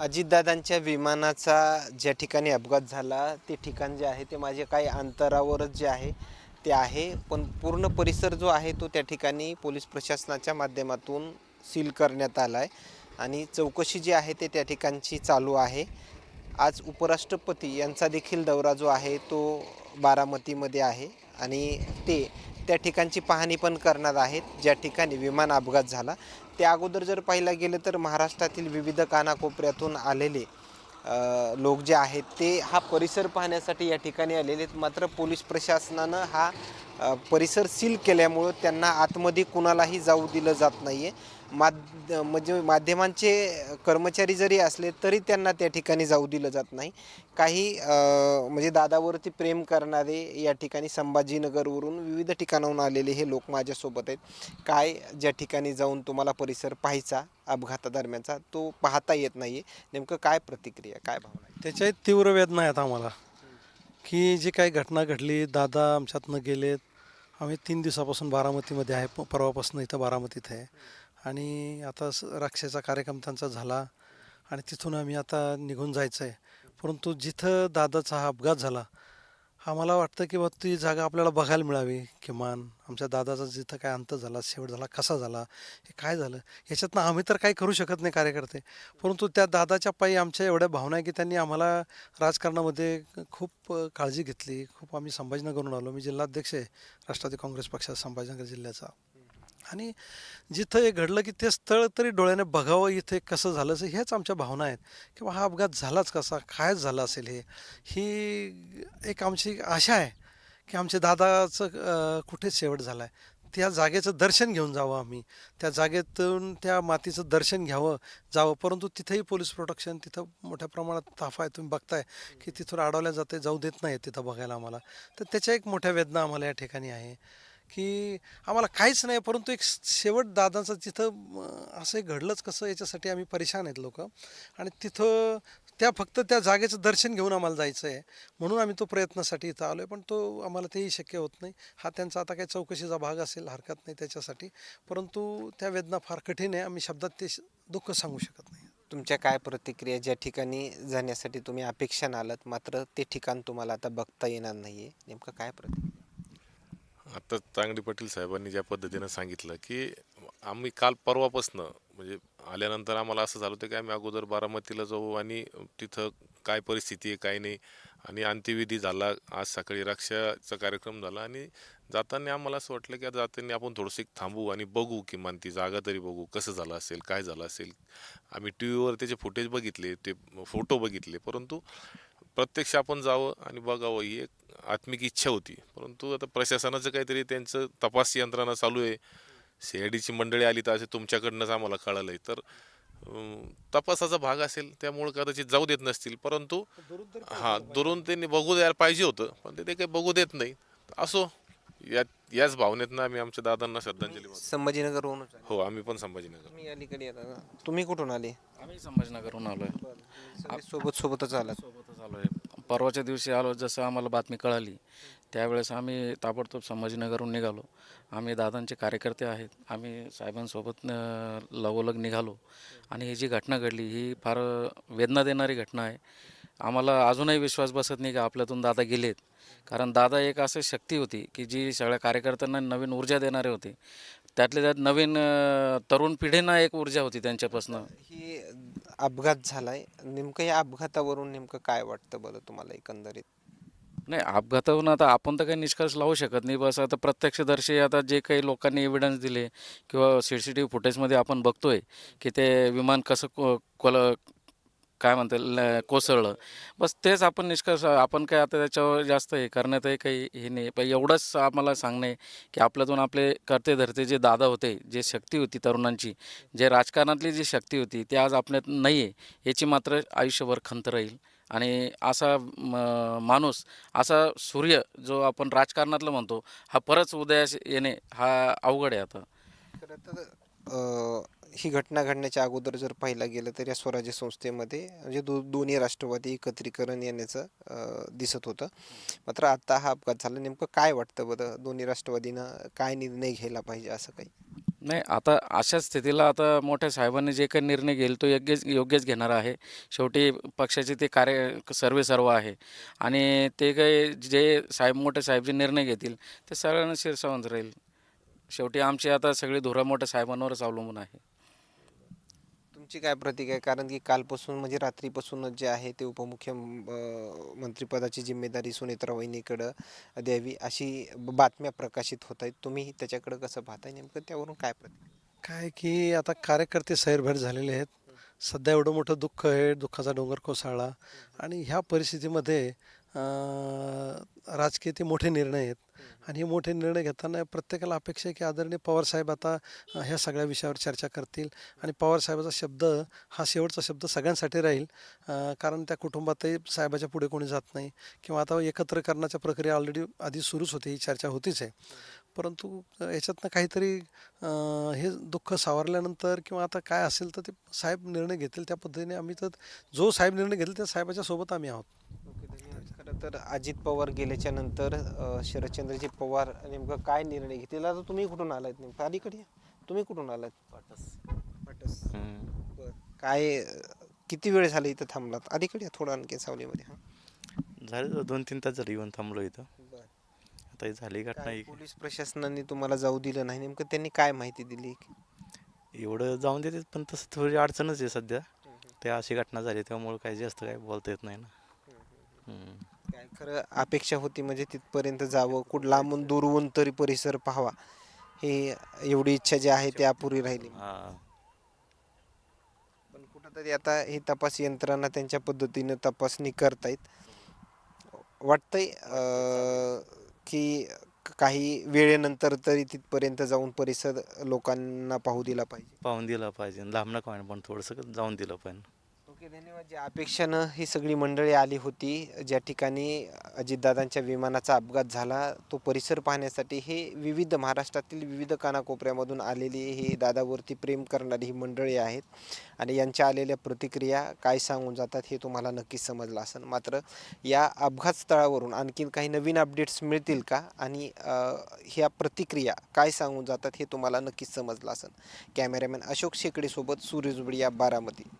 अजितदादांच्या विमानाचा ज्या ठिकाणी अपघात झाला ते ठिकाण जे आहे ते माझे काही अंतरावरच जे आहे ते आहे. पण पूर्ण परिसर जो आहे तो त्या ठिकाणी पोलीस प्रशासनाच्या माध्यमातून सील करण्यात आला आहे आणि चौकशी जी आहे ते त्या ठिकाणची चालू आहे. आज उपराष्ट्रपती यांचा देखील दौरा जो आहे तो बारामतीमध्ये आहे. आणि ते त्या ठिकाणची पाहणी पण करणार आहेत. ज्या ठिकाणी विमान अपघात झाला. त्या अगोदर जर पाहिलं गेलं तर महाराष्ट्रातील विविध कानाकोपऱ्यातून आलेले लोक जे आहेत ते हा परिसर पाहण्यासाठी या ठिकाणी आलेले आहेत. मात्र पोलीस प्रशासनानं हा परिसर सील केल्यामुळं त्यांना आतमध्ये कुणालाही जाऊ दिलं जात नाही आहे माद म्हणजे माध्यमांचे कर्मचारी जरी असले तरी त्यांना त्या ठिकाणी जाऊ दिलं जात नाही. काही म्हणजे दादावरती प्रेम करणारे या ठिकाणी संभाजीनगरवरून विविध ठिकाणाहून आलेले हे लोक माझ्यासोबत आहेत. काय ज्या ठिकाणी जाऊन तुम्हाला परिसर पाहायचा अपघातादरम्यानचा तो पाहता येत नाही आहे नेमकं काय प्रतिक्रिया काय भावना आहे? त्याच्याही तीव्र वेदना आहेत आम्हाला. की जी काही घटना घडली दादा आमच्यातनं गेलेत. आम्ही तीन दिवसापासून बारामतीमध्ये आहे परवापासून इथं बारामतीत आहे. आणि आता स- रक्षेचा कार्यक्रम त्यांचा झाला आणि तिथून आम्ही आता निघून जायचं आहे परंतु जिथं दादाचा हा अपघात झाला हा मला वाटतं की बा ती जागा आपल्याला बघायला मिळावी किमान आमच्या दादाचा जिथं काय अंत झाला शेवट झाला कसा झाला हे काय झालं ह्याच्यातनं आम्ही तर काही करू शकत नाही कार्यकर्ते. परंतु त्या दादाच्या पायी आमच्या एवढ्या भावना आहे की त्यांनी आम्हाला राजकारणामध्ये खूप काळजी घेतली. खूप आम्ही संभाजीनगरहून आलो. मी जिल्हाध्यक्ष आहे राष्ट्रवादी काँग्रेस पक्षाचा संभाजीनगर जिल्ह्याचा. आणि जिथं हे घडलं की ते स्थळ तरी डोळ्याने बघावं इथे कसं झालं असं ह्याच आमच्या भावना आहेत. किंवा हा अपघात झालाच कसा? काय झालं असेल हे? ही एक आमची आशा आहे की आमच्या दादाचं कुठे कुठेच शेवट झाला आहे त्या जागेचं दर्शन घेऊन जावं आम्ही. त्या जागेतून त्या मातीचं दर्शन घ्यावं जावं. परंतु तिथेही पोलीस प्रोटेक्शन तिथं मोठ्या प्रमाणात ताफा आहे. तुम्ही बघताय की तिथून अडवल्या जाते जाऊ देत नाही तिथं बघायला आम्हाला. तर त्याच्या एक मोठ्या वेदना आम्हाला या ठिकाणी आहे. की आम्हाला काहीच नाही परंतु एक शेवट दादांचं तिथं असं घडलंच कसं याच्यासाठी आम्ही परेशान आहेत लोक. आणि तिथं त्या फक्त त्या जागेचं दर्शन घेऊन आम्हाला जायचं आहे म्हणून आम्ही तो प्रयत्नासाठी इथं आलो आहे पण तो आम्हाला तेही शक्य होत नाही. हा त्यांचा आता काही चौकशीचा भाग असेल हरकत नाही त्याच्यासाठी. परंतु त्या वेदना फार कठीण आहे. आम्ही शब्दात ते दुःख सांगू शकत नाही. तुमच्या काय प्रतिक्रिया? ज्या ठिकाणी जाण्यासाठी तुम्ही अपेक्षा आलात मात्र ते ठिकाण तुम्हाला आता बघता येणार नाही आहे नेमकं काय प्रतिक्रिया? आता चांगली पाटील साहेबांनी ज्या पद्धतीनं सांगितलं की आम्ही काल परवापासनं म्हणजे आल्यानंतर आम्हाला असं झालं होतं की आम्ही अगोदर बारामतीला जाऊ आणि तिथं काय परिस्थिती आहे काय नाही आणि अंत्यविधी झाला. आज सकाळी रक्षाचा कार्यक्रम झाला आणि जाताना आम्हाला असं वाटलं की जाताना आपण थोडंसं एक थांबू आणि बघू किमान ती जागा तरी बघू कसं झालं असेल काय झालं असेल. आम्ही टी व्हीवर त्याचे फुटेज बघितले ते फोटो बघितले परंतु प्रत्यक्ष आपण जावं आणि बघावं ही एक आत्मिक इच्छा होती. परंतु आता प्रशासनाचं काहीतरी त्यांचं तपास यंत्रणा चालू आहे. सी आय डीची मंडळी आली तर असे तुमच्याकडनंच आम्हाला कळालं आहे तर तपासाचा भाग असेल त्यामुळे कदाचित जाऊ देत नसतील. परंतु हां दुरून त्यांनी बघू द्यायला पाहिजे होतं पण ते ते काही बघू देत नाही. असो या याच भावनेतनं आम्ही आमच्या दादांना श्रद्धांजली वाहतो. संभाजीनगरवरून हो आम्ही पण संभाजीनगर. तुम्ही अलीकडे येता का? तुम्ही कुठून आले? आम्ही संभाजीनगरहून आलो आहे सगळे सोबत सोबतच आलात. सोबतच आलो आहे परवाच्या दिवशी आलो जसं आम्हाला बातमी कळाली त्यावेळेस आम्ही ताबडतोब संभाजीनगरहून निघालो. आम्ही दादांचे कार्यकर्ते आहेत आम्ही साहेबांसोबत लगोलग निघालो. आणि ही जी घटना घडली ही फार वेदना देणारी घटना आहे. आम्हाला अजूनही विश्वास बसत नाही की आपल्यातून दादा गेलेत. कारण दादा एक असं शक्ती होती की जी सगळ्या कार्यकर्त्यांना नवीन ऊर्जा देणारे होते. त्यातल्या त्यात नवीन तरुण पिढींना एक ऊर्जा होती त्यांच्यापासनं. ही अपघात झालाय. नेमकं या अपघातावरून नेमकं काय वाटतं बरं तुम्हाला एकंदरीत? नाही अपघातावरून आता आपण तर काही निष्कर्ष लावू शकत नाही. बस आता प्रत्यक्षदर्शी आता जे काही लोकांनी एव्हिडन्स दिले किंवा सी सी टी व्ही फुटेजमध्ये आपण बघतोय की ते विमान कसं को कोल काय म्हणते ल- कोसळलं. बस तेच आपण निष्कर्ष आपण काय आता त्याच्यावर जास्त हे करण्यातही काही हे नाही. पण एवढंच आम्हाला सांगणं आहे की आपल्यातून आपले करते धरते जे दादा होते जे शक्ती होती तरुणांची जे राजकारणातली जी शक्ती होती ती आज आपल्यात नाही आहे. याची मात्र आयुष्यभर खंत राहील. आणि असा म- माणूस असा सूर्य जो आपण राजकारणातलं म्हणतो हा परत उदयास येणे हा अवघड आहे आता. खरं तर अ, ही घटना घडण्याच्या अगोदर जर पाहिलं गेलं तर या स्वराज्य संस्थेमध्ये म्हणजे दो दोन्ही राष्ट्रवादी एकत्रीकरण येण्याचं दिसत होतं. मात्र आता हा अपघात झाला. नेमकं काय वाटतं बरं? दोन्ही राष्ट्रवादीनं काय निर्णय घ्यायला पाहिजे असं काही? नाही आता अशा स्थितीला आता मोठ्या साहेबांनी जे काही निर्णय घेईल तो योग्यच योग्यच घेणार आहे. शेवटी पक्षाचे ते कार्य सर्वे सर्व आहे. आणि ते काही जे साहेब मोठे साहेब जे निर्णय घेतील ते सगळ्यांना शिरसावंत राहील. शेवटी आमची आता सगळी धुरा मोठ्या साहेबांवरच अवलंबून आहे. तुमची काय प्रतिक्रिया? आहे कारण की कालपासून म्हणजे रात्रीपासूनच जे आहे ते उपमुख्यमंत्रीपदाची जिम्मेदारी सुनेत्रा वहिनीकडं द्यावी अशी बातम्या प्रकाशित होत आहेत. तुम्ही त्याच्याकडं कसं पाहताय? नेमकं त्यावरून काय प्रतिक्रिया? काय की आता कार्यकर्ते सैरभैर झालेले आहेत. सध्या एवढं मोठं दुःख आहे दुःखाचा डोंगर कोसळला. आणि ह्या परिस्थितीमध्ये राजकीय ते मोठे निर्णय आहेत. आणि हे मोठे निर्णय घेताना प्रत्येकाला अपेक्षा आहे की आदरणीय पवारसाहेब आता ह्या सगळ्या विषयावर चर्चा करतील. आणि पवारसाहेबाचा शब्द हा शेवटचा शब्द सगळ्यांसाठी राहील. कारण त्या कुटुंबातही साहेबाच्या पुढे कोणी जात नाही. किंवा आता एकत्र करण्याच्या प्रक्रिया ऑलरेडी आधी सुरूच होती. ही चर्चा होतीच आहे. परंतु याच्यातनं काहीतरी हे दुःख सावरल्यानंतर किंवा आता काय असेल तर ते साहेब निर्णय घेतील. त्या पद्धतीने आम्ही तर जो साहेब निर्णय घेतील त्या साहेबाच्या सोबत आम्ही आहोत. तर अजित पवार गेल्याच्यानंतर शरदचंद्रजी पवार नेमकं काय निर्णय घेतील? आता तुम्ही कुठून आलात नेमकं? अलीकडे या. तुम्ही कुठून आलात? पाटस बरं. काय अ, किती वेळ झाला इथं थांबलात? अलीकडे या थोडं आणखी सावलीमध्ये हां. झाले दोन तीन तास झाले येऊन थांबलो इथं. बरं. आता ही झाली घटना काय ही. पोलीस प्रशासनाने तुम्हाला जाऊ दिलं नाही? नेमकं त्यांनी काय माहिती दिली? एवढं जाऊन देते पण तसं थोडी अडचणच आहे सध्या. ते अशी घटना झाली त्यामुळे काही जास्त काही बोलता येत नाही ना. हम्म. खरं अपेक्षा होती म्हणजे तिथपर्यंत जावं कुठ लांबून दूरहून तरी परिसर पाहावा. हे एवढी इच्छा जी आहे ती अपुरी राहिली. हा. पण कुठंतरी आता ही तपास यंत्रणा त्यांच्या पद्धतीनं तपासणी करतायत. वाटतंय अं, की काही वेळेनंतर तरी तिथपर्यंत जाऊन परिसर लोकांना पाहू दिला पाहिजे. पाहून दिलं पाहिजे. लांब नका व्हायला, पण थोडंसं जाऊन दिलं पाहिजे ओके धन्यवाद ज्या अपेक्षानं ही सगळी मंडळी आली होती. ज्या ठिकाणी अजितदादांच्या विमानाचा अपघात झाला तो परिसर पाहण्यासाठी हे विविध महाराष्ट्रातील विविध कानाकोपऱ्यामधून आलेली ही दादावरती प्रेम करणारी ही मंडळी आहेत. आणि यांच्या आलेल्या प्रतिक्रिया काय सांगून जातात हे तुम्हाला नक्कीच समजलं असेल. मात्र या अपघात स्थळावरून आणखीन काही नवीन अपडेट्स मिळतील का? आणि ह्या प्रतिक्रिया काय सांगून जातात हे तुम्हाला नक्कीच समजलं असेल. कॅमेरामॅन अशोक शेकडेसोबत सूर्यजुबडी या बारामती.